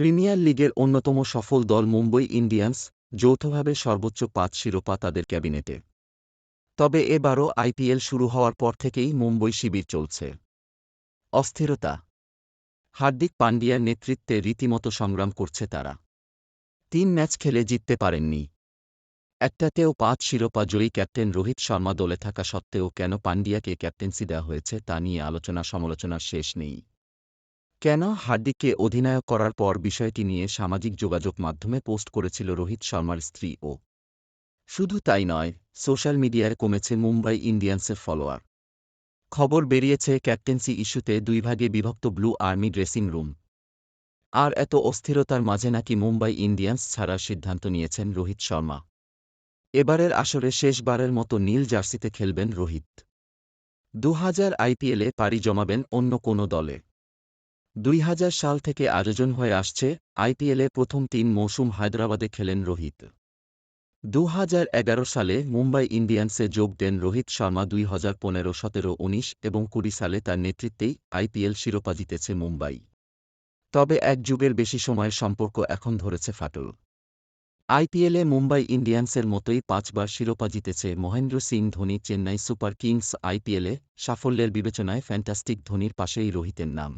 Premier লিগের অন্যতম সফল দল মুম্বই ইন্ডিয়ান্স যৌথভাবে সর্বোচ্চ পাঁচ শিরোপা তাদের ক্যাবিনেটে। তবে এবারও আইপিএল শুরু হওয়ার পর থেকেই মুম্বই শিবির চলছে। অস্থিরতা। হার্দিক পান্ডিয়ার নেতৃত্বে রীতিমতো সংগ্রাম করছে তারা। তিন ম্যাচ খেলে জিততে পারেননি। একটাতেও পাঁচ শিরোপা জয়ী ক্যাপ্টেন রোহিত শর্মা দলে থাকা সত্ত্বেও কেন পান্ডিয়াকে ক্যাপ্টেন্সি দেওয়া হয়েছে তা নিয়ে আলোচনা সমালোচনার শেষ নেই। কেন হার্দিককে অধিনায়ক করার পর বিষয়টি নিয়ে সামাজিক যোগাযোগ মাধ্যমে পোস্ট করেছিল রোহিত শর্মার স্ত্রী ও। শুধু তাই নয়, সোশ্যাল মিডিয়ায় কমেছে মুম্বাই ইন্ডিয়ান্সের ফলোয়ার। খবর বেরিয়েছে ক্যাপ্টেন্সি ইস্যুতে দুই ভাগে বিভক্ত ব্লু আর্মি ড্রেসিং রুম। আর এত অস্থিরতার মাঝে নাকি মুম্বাই ইন্ডিয়ান্স ছাড়ার সিদ্ধান্ত নিয়েছেন রোহিত শর্মা। এবারের আসরে শেষবারের মতো নীল জার্সিতে খেলবেন রোহিত। দু হাজার আইপিএলে পাড়ি জমাবেন অন্য কোনো দলে। দুই হাজার সাল থেকে আয়োজন হয়ে আসছে আইপিএলে প্রথম তিন মৌসুম হায়দ্রাবাদে খেলেন রোহিত। দু সালে মুম্বাই ইন্ডিয়ান্সে যোগ দেন রোহিত শর্মা দুই হাজার পনেরো, সতেরো, উনিশ এবং কুড়ি সালে তার নেতৃত্বেই আইপিএল শিরোপা জিতেছে মুম্বাই। তবে এক যুগের বেশি সময়ের সম্পর্ক এখন ধরেছে ফাটল। আইপিএলে মুম্বাই ইন্ডিয়ান্সের মতোই পাঁচবার শিরোপা জিতেছে মহেন্দ্র সিং ধোনি চেন্নাই সুপার কিংস আইপিএলে সাফল্যের বিবেচনায় ফ্যান্টাস্টিক ধোনির পাশেই রোহিতের নাম।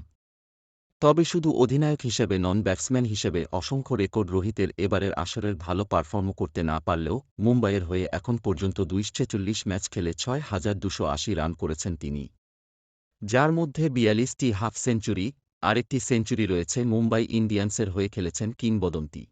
তবে শুধু অধিনায়ক হিসেবে নন ব্যাটসম্যান হিসেবে অসংখ্য রেকর্ড রোহিতের এবারের আসরের ভালো পারফর্ম করতে না পারলেও মুম্বাইয়ের হয়ে এখন পর্যন্ত দুইশছেচল্লিশ ম্যাচ খেলে ছয় হাজার দুশো আশি রান করেছেন তিনি। যার মধ্যে বিয়াল্লিশটি হাফ সেঞ্চুরি, আরেকটি সেঞ্চুরি রয়েছে মুম্বাই ইন্ডিয়ান্সের হয়ে খেলেছেন কিংবদন্তি।